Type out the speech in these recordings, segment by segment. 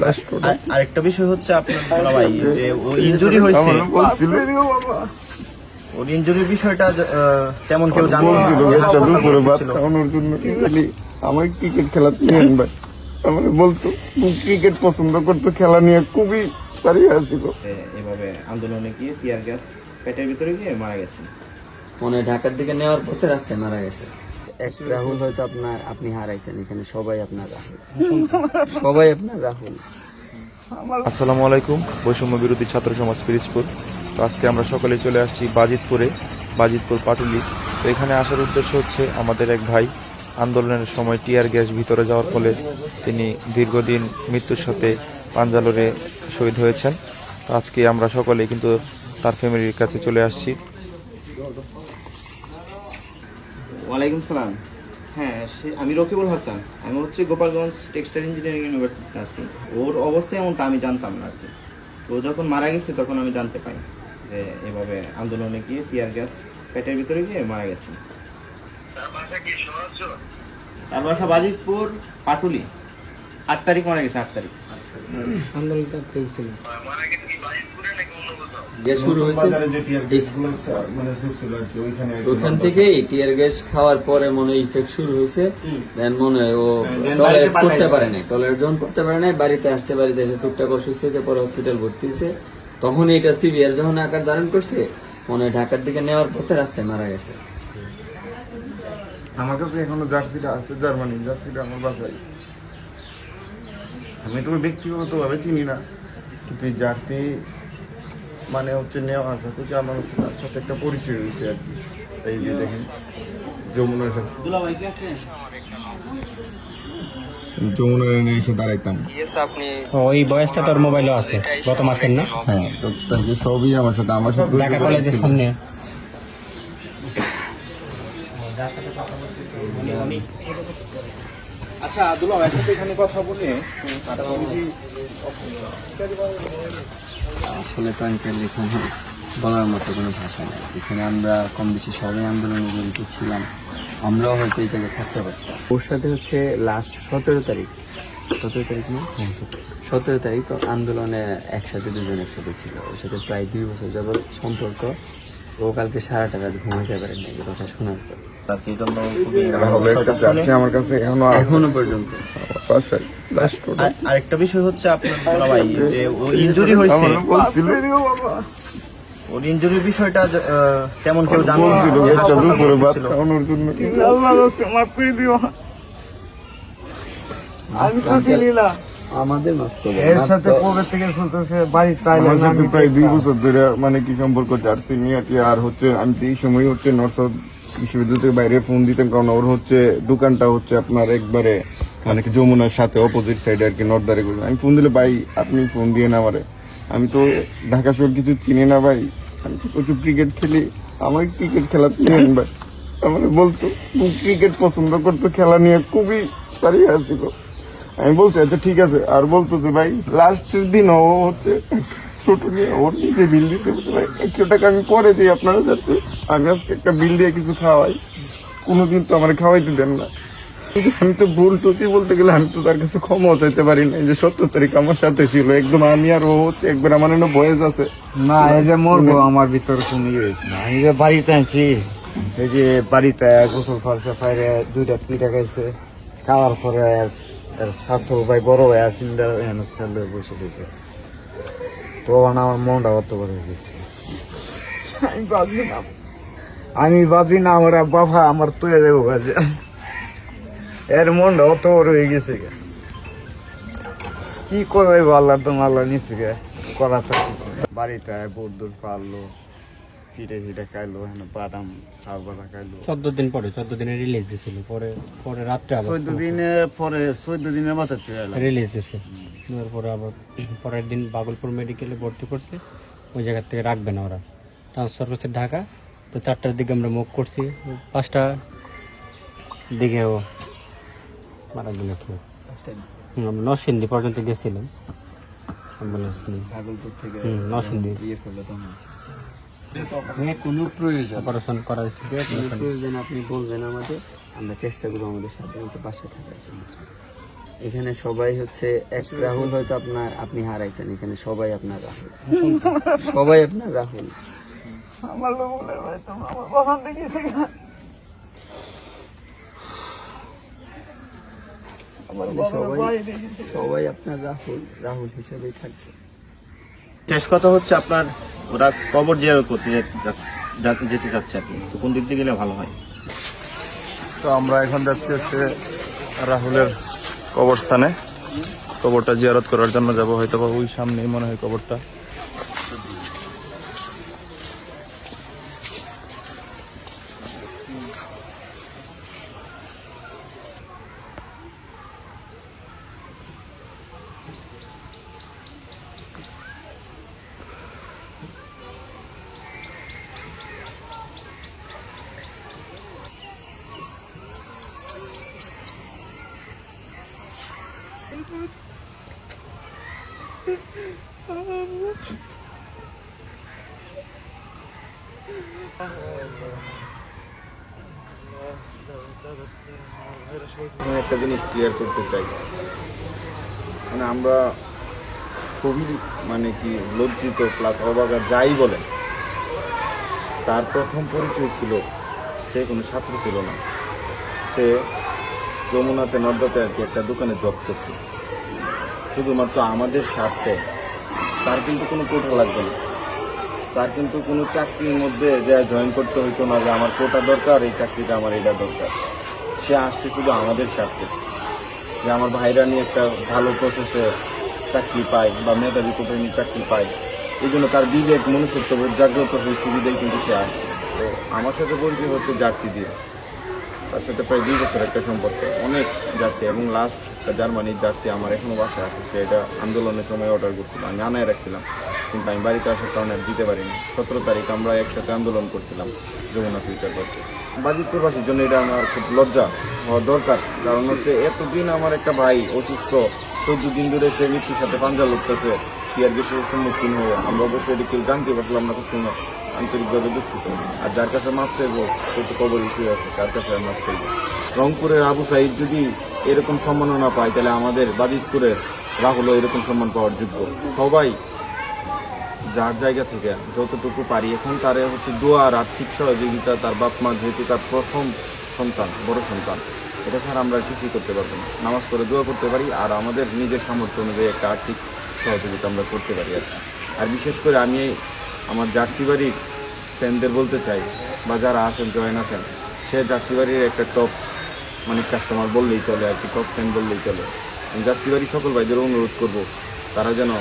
Last আরেকটা বিষয় হচ্ছে আপনার ভাই যে ও ইনজুরি হয়েছে। ওর ইনজুরির বিষয়টা তেমন কেউ জানতো না। আমার ক্রিকেট খেলা। ভাই। আমার বলতো ক্রিকেট পছন্দ করতো খেলা নিয়ে খুবই দাঁড়িয়ে আসছিল এভাবে আন্দোলনে গিয়ে টিয়ার গ্যাস পেটের ভিতরে গিয়ে মারা গেছেন মনে হয় ঢাকার দিকে নেওয়ার পথে রাস্তায় মারা গেছে। এক রাহুল হয়তো আপনার আপনি হারাইছেন এখানে সবাই আপনার রাহুল। সবাই আপনার রাহুল। আসসালামু আলাইকুম বৈষম্য বিরোধী ছাত্র সমাজ পিরিজপুর। তো আজকে আমরা সকালে চলে আসছি বাজিতপুরে বাজিতপুর পাটুলি। তো এখানে আসার উদ্দেশ্য হচ্ছে আমাদের এক ভাই আন্দোলনের সময় টিয়ার গ্যাস ভিতরে যাওয়ার ফলে তিনি দীর্ঘদিন মৃত্যুর সাথে পাঞ্জালোরে শহীদ হয়েছেন। তো আজকে আমরা সকলে কিন্তু তার ফ্যামিলির কাছে চলে আসছি। ওয়ালাইকুম সালাম। হ্যাঁ সে আমি রকিবুল হাসান। আমি হচ্ছে গোপালগঞ্জ টেক্সটাইল ইঞ্জিনিয়ারিং ইউনিভার্সিটিতে আছি। ওর অবস্থা এমনটা আমি জানতাম না আর কি তো যখন মারা গেছে তখন আমি জানতে পাই যে এভাবে আন্দোলনে গিয়ে টিয়ার গ্যাস পেটের ভিতরে গিয়ে মারা গেছে। তার বাসা বাজিতপুর পাটুলি। আট তারিখ মারা গেছে আট তারিখ। আন্দোলনটা চলছিল। গ্যাস শুরু হয়েছে। ওখান থেকে টিয়ার গ্যাস খাওয়ার পরে মনে হয় ইফেক্ট শুরু হয়েছে। দেন মনে হয় ও টলারেট করতে পারে নাই। টলারেট যখন করতে পারে নাই বাড়িতে আসছে বাড়িতে এসে টুকটাক অসুস্থ হয়েছে পরে হসপিটাল ভর্তি হয়েছে। তখন এটা সিভিয়ার যখন আকার ধারণ করছে মনে হয় ঢাকার দিকে নেওয়ার পথে রাস্তায় মারা গেছে। আমার কাছে এখনও জার্সিটা আছে জার্মানি। জার্সিটা আমার বাসায়। আমি তোকে ব্যক্তিগতভাবে চিনি না কিন্তু জার্সি মানে হচ্ছে নেওয়ার সাথে যে আমার হচ্ছে তার সাথে একটা পরিচয় হয়েছে আর কি। এই যে দেখেন যমুনার সাথে যমুনার এনে এসে দাঁড়াইতাম। ওই বয়সটা তোর মোবাইলও আছে গত মাসের না? হ্যাঁ তো তাকে সবই আমার সাথে আমার সাথে ঢাকা কলেজের সামনে। আচ্ছা আব্দুল্লাহ ভাইয়ের সাথে এখানে কথা বলে আসলে তো আঙ্কেল এখানে বলার মতো কোনো ভাষা নেই। এখানে আমরা কম বেশি সবাই আন্দোলনে জড়িত ছিলাম। আমরাও হয়তো এই জায়গায় থাকতে পারতাম। ওর সাথে হচ্ছে লাস্ট সতেরো তারিখ। সতেরো তারিখ না? সতেরো। তারিখ আন্দোলনে একসাথে দুজন একসাথে ছিল। ওর সাথে প্রায় দুই বছর যাবৎ সম্পর্ক। ও কালকে সারাটা রাত ঘুমাইতে পারেন না কথা শোনার পর। এখনও পর্যন্ত। বাসায় লাস্ট আরেকটা বিষয় হচ্ছে আপনার বলা ভাই যে ও ইনজুরি হয়েছে। বলছিল। ওর ইনজুরির বিষয়টা তেমন কেউ আমাদের এর সাথে কবে থেকে চলতেছে আমার সাথে আমি প্রায় দুই বছর ধরে মানে কি সম্পর্ক জার্সি নিয়ে কি আর হচ্ছে আমি তো এই সময় হচ্ছে নর্থ বিশ্ববিদ্যালয় থেকে বাইরে ফোন দিতাম কারণ ওর হচ্ছে দোকানটা হচ্ছে আপনার একবারে মানে কি যমুনার সাথে অপোজিট সাইডে আর কি নর্দারে আমি ফোন দিলে, ভাই, আপনি ফোন দিয়ে না আমারে আমি তো ঢাকা শহর কিছু চিনি না, ভাই। আমি তো প্রচুর ক্রিকেট খেলি। আমার ক্রিকেট খেলা নিয়েন ভাই। আমার বলতো ক্রিকেট পছন্দ করতো, খেলা নিয়ে খুবই দাঁড়িয়ে আসছিল। আমি বলছি আচ্ছা ঠিক আছে। আর বলতো যে, ভাই লাস্টের দিন ও হচ্ছে ছোট নিয়ে ওর নিজে বিল দিতে ভাই, একশো টাকা আমি করে দিই, আপনারা যাচ্ছে আমি আজকে একটা বিল দিয়ে কিছু খাওয়াই। কোনোদিন তো আমার খাওয়াইতে দেন না। আমি তো ভুল টুটি বলতে গেলে আমি তো তার কাছে ক্ষমা চাইতে পারি না যে সত্তর তারিখ আমার সাথে ছিল। একদম আমি আর ও হচ্ছে একবার আমার এনে বয়েস আছে। না এই যে মরবো আমার ভিতর কোনো ইয়ে হয়েছে না। আমি যে বাড়িতে আছি এই যে বাড়িতে গোসল খরচা ফাইরে দুইটা পিঠা খাইছে খাওয়ার পরে এর স্বাস্থ্য ভাই বড় ভাই আসিন্দার এখানে ছেলে বসে দিয়েছে তখন আমার মনটা অত করে গেছে। আমি ভাবছি না। আমি ভাবছি না আমার বাবা আমার তৈরি দেবো কাজে এর মনটা অত হয়ে গেছে গে। কি করবে আল্লাহ তো আল্লাহ নিচে গে। করা তো বাড়িতে আয় দূর পারল পিঠে ফিটে খাইলো বাদাম চাল বাদা খাইলো। চোদ্দ দিন পরে চোদ্দ দিনে রিলিজ দিছিল পরে পরে রাত্রে আবার চোদ্দ দিনে পরে চোদ্দ দিনের মাথায় রিলিজ দিছে। পরে আবার পরের দিন বাগলপুর মেডিকেলে ভর্তি ওই জায়গার থেকে রাখবে না ওরা। ট্রান্সফার করছে ঢাকা। তো চারটার দিকে আমরা মুখ করছি। পাঁচটা দিকে মারা গেল কি হুম, আমরা নরসিংদী পর্যন্ত গেছিলাম। অ্যাম্বুলেন্স নিয়ে। ভাগলপুর থেকে নরসিংদী। ইয়ে যে কোনো প্রয়োজন। অপারেশন যে কোনো প্রয়োজন আপনি বলবেন আমাদের আমরা চেষ্টা করব আমাদের সাথে পাশে থাকার জন্য। এখানে সবাই হচ্ছে এক রাহুল হয়তো আপনার আপনি হারাইছেন। এখানে সবাই আপনার রাহুল। সবাই আপনার রাহুল। আমার বাগান এখানে সবাই সবাই আপনার রাহুল রাহুল হিসেবেই থাকবে। শেষ কথা হচ্ছে আপনার ওরা কবর জিয়ারত করতে যেতে চাচ্ছে আপনি তো কোন দিক দিয়ে গেলে ভালো হয়? তো আমরা এখন যাচ্ছি হচ্ছে রাহুলের কবরস্থানে। কবরটা জিয়ারত করার জন্য যাব হয়তো বা ওই সামনেই মনে হয় কবরটা। আমি একটা জিনিস ক্লিয়ার করতে চাই। মানে আমরা খুবই মানে কি, লজ্জিত প্লাস অবাগা যাই বলেন। তার প্রথম পরিচয় ছিল, সে কোনো ছাত্র ছিল না। সে যমুনাতে নর্দাতে আর কি একটা দোকানে জব করত। শুধুমাত্র আমাদের স্বার্থে। তার কিন্তু কোনো কোটা লাগবে না। তার কিন্তু কোনো চাকরির মধ্যে যে জয়েন করতে হইতো না, যে আমার কোটা দরকার, এই চাকরিটা আমার এটা দরকার। সে আসছে শুধু আমাদের স্বার্থে যে আমার ভাইরা নিয়ে একটা ভালো প্রসেসে চাকরি পায় বা মেধাবী নিয়ে চাকরি পায়। এই জন্য তার বিবেক মনুষ্যত্ববোধ জাগ্রত হয়ে বিদেই কিন্তু সে আসে তো আমার সাথে পরিচয় হচ্ছে জার্সি দিয়ে। তার সাথে প্রায় দুই বছর একটা সম্পর্ক, অনেক জার্সি এবং লাস্ট জার্মানির জার্সি আমার এখনও বাসায় আছে। সেটা আন্দোলনের সময় অর্ডার করছিলাম আমি আনায় রাখছিলাম। কিন্তু আমি বাড়িতে আসার কারণে দিতে পারিনি। সতেরো তারিখ আমরা একসাথে আন্দোলন করছিলাম যমুনা ফিউচার পার্কে বাজিতপুরবাসীর জন্য এটা আমার খুব লজ্জা হওয়া দরকার। কারণ হচ্ছে এতদিন আমার একটা ভাই অসুস্থ, চোদ্দ দিন ধরে সে মৃত্যুর সাথে পাঞ্জা লড়তেছে। টিয়ার গ্যাসের সম্মুখীন হয়ে আমরা অবশ্যই এটা কেউ জানতে পারলাম না কোনো আন্তরিকভাবে দুঃখিত। আর যার কাছে মাপ চাইব, সে তো কবর ইস্যু আছে তার কাছে আর মাপ চাইব? রংপুরের আবু সাইদ যদি এরকম সম্মাননা পায়, তাহলে আমাদের বাজিতপুরের রাহুলও এরকম সম্মান পাওয়ার যোগ্য। সবাই যার জায়গা থেকে যতটুকু পারি, এখন তার হচ্ছে দোয়া আর আর্থিক সহযোগিতা তার বাপ মা যেহেতু তার প্রথম সন্তান, বড় সন্তান, এটা ছাড়া আমরা কিছুই করতে পারব না নামাজ পড়ে দোয়া করতে পারি আর আমাদের নিজের সামর্থ্য অনুযায়ী একটা আর্থিক সহযোগিতা আমরা করতে পারি আর। আর বিশেষ করে আমি আমার জার্সি বাড়ির ফ্যানদের বলতে চাই, বা যারা আছেন, জয়েন আছেন, সে জার্সি বাড়ির একটা টপ মানে কাস্টমার বললেই চলে আর কি টপ ফ্যান বললেই চলে জার্সি বাড়ির সকল ভাইদের অনুরোধ করব, তারা যেন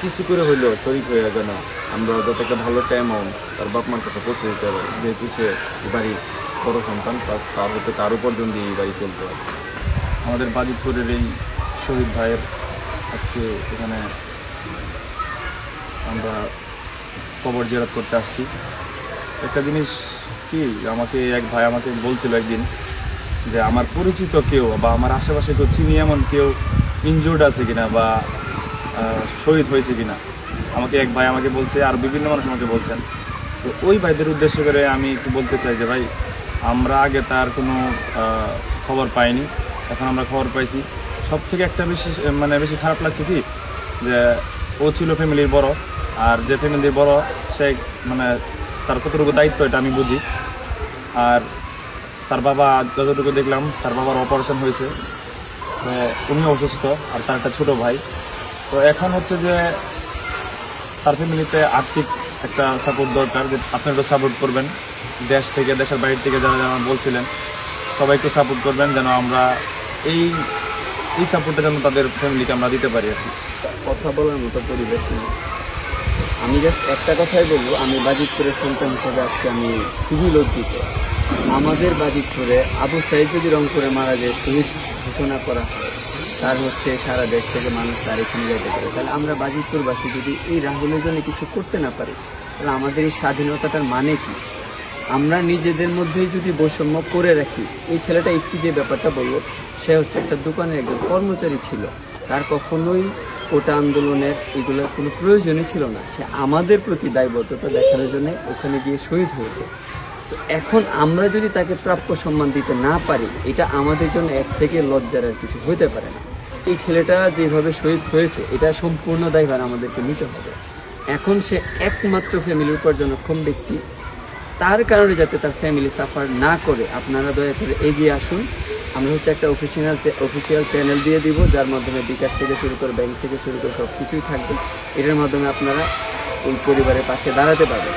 কিছু করে হইলেও শরিক হয়ে যেন আমরা যত একটা ভালো টাইম তার বাপ মার কাছে পৌঁছে দিতে হবে যেহেতু সে বাড়ির বড় সন্তান প্লাস তার হতে তার উপার্জন দিয়ে এই বাড়ি চলতে হবে আমাদের বাজিতপুরের এই শহীদ ভাইয়ের আজকে এখানে আমরা কবর জিয়ারত করতে আসছি। একটা জিনিস কি, আমাকে এক ভাই আমাকে বলছিল একদিন যে, আমার পরিচিত কেউ বা আমার আশেপাশে কেউ চিনি এমন কেউ ইনজুর্ড আছে কিনা বা শহীদ হয়েছে কিনা? আমাকে এক ভাই আমাকে বলছে, আর বিভিন্ন মানুষ আমাকে বলছেন। তো ওই ভাইদের উদ্দেশ্য করে আমি একটু বলতে চাই যে, ভাই, আমরা আগে তার কোনো খবর পাইনি। এখন আমরা খবর পাইছি। সব থেকে একটা বেশি মানে বেশি খারাপ লাগছে কি? যে ও ছিল ফ্যামিলির বড়, আর যে ফ্যামিলির বড়, সে মানে তার কতটুকু দায়িত্ব এটা আমি বুঝি। আর তার বাবা, যতটুকু দেখলাম, তার বাবার অপারেশন হয়েছে। উনি অসুস্থ, আর তার একটা ছোটো ভাই। তো এখন হচ্ছে যে তার ফ্যামিলিতে আর্থিক একটা সাপোর্ট দরকার যে আপনারা সাপোর্ট করবেন। দেশ থেকে, দেশের বাইরে থেকে যারা যারা বলছিলেন, সবাই একটু সাপোর্ট করবেন যেন আমরা এই এই সাপোর্টটা যেন তাদের ফ্যামিলিকে আমরা দিতে পারি আর কি। কথা বলার মতো পরিবেশ নেই। আমি জাস্ট একটা কথাই বলব, আমি বাজিতপুরের সন্তান হিসেবে আজকে আমি খুবই লজ্জিত। আমাদের বাজিতপুরে আবু সাইদ যদি রংপুরে মারা যায়, শহীদ ঘোষণা করা হয়। তার হচ্ছে সারা দেশ থেকে মানুষ তার এখানে যেতে পারে। তাহলে আমরা বাজিতপুরবাসী যদি এই রাহুলের জন্য কিছু করতে না পারি, তাহলে আমাদের এই স্বাধীনতাটার মানে কি? আমরা নিজেদের মধ্যেই যদি বৈষম্য করে রাখি, এই ছেলেটা একটু যে ব্যাপারটা বলল, সে হচ্ছে একটা দোকানের একজন কর্মচারী ছিল। তার কখনোই কোটা আন্দোলনের এগুলোর কোনো প্রয়োজনই ছিল না। সে আমাদের প্রতি দায়বদ্ধতা দেখানোর জন্য ওখানে গিয়ে শহীদ হয়েছে। এখন আমরা যদি তাকে প্রাপ্য সম্মান দিতে না পারি, এটা আমাদের জন্য এক থেকে লজ্জার কিছু হইতে পারে না। এই ছেলেটা যেভাবে শহীদ হয়েছে, এটা সম্পূর্ণ দায়ভার আমাদেরকে নিতে হবে। এখন সে একমাত্র ফ্যামিলি উপার্জনক্ষম ব্যক্তি, তার কারণে যাতে তার ফ্যামিলি সাফার না করে, আপনারা দয়া করে এগিয়ে আসুন। আমরা হচ্ছে একটা অফিসিয়াল অফিসিয়াল চ্যানেল দিয়ে দিব, যার মাধ্যমে বিকাশ থেকে শুরু করে ব্যাংক থেকে শুরু করে সব কিছুই থাকবে। এটার মাধ্যমে আপনারা ওই পরিবারের পাশে দাঁড়াতে পারবেন।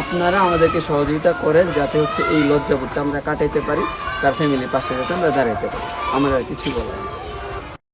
আপনারা আমাদেরকে সহযোগিতা করেন, যাতে হচ্ছে এই লজ্জাবোধটা আমরা কাটাইতে পারি, তার ফ্যামিলির পাশে যাতে আমরা দাঁড়াইতে পারি। আমার আর কিছু বলার।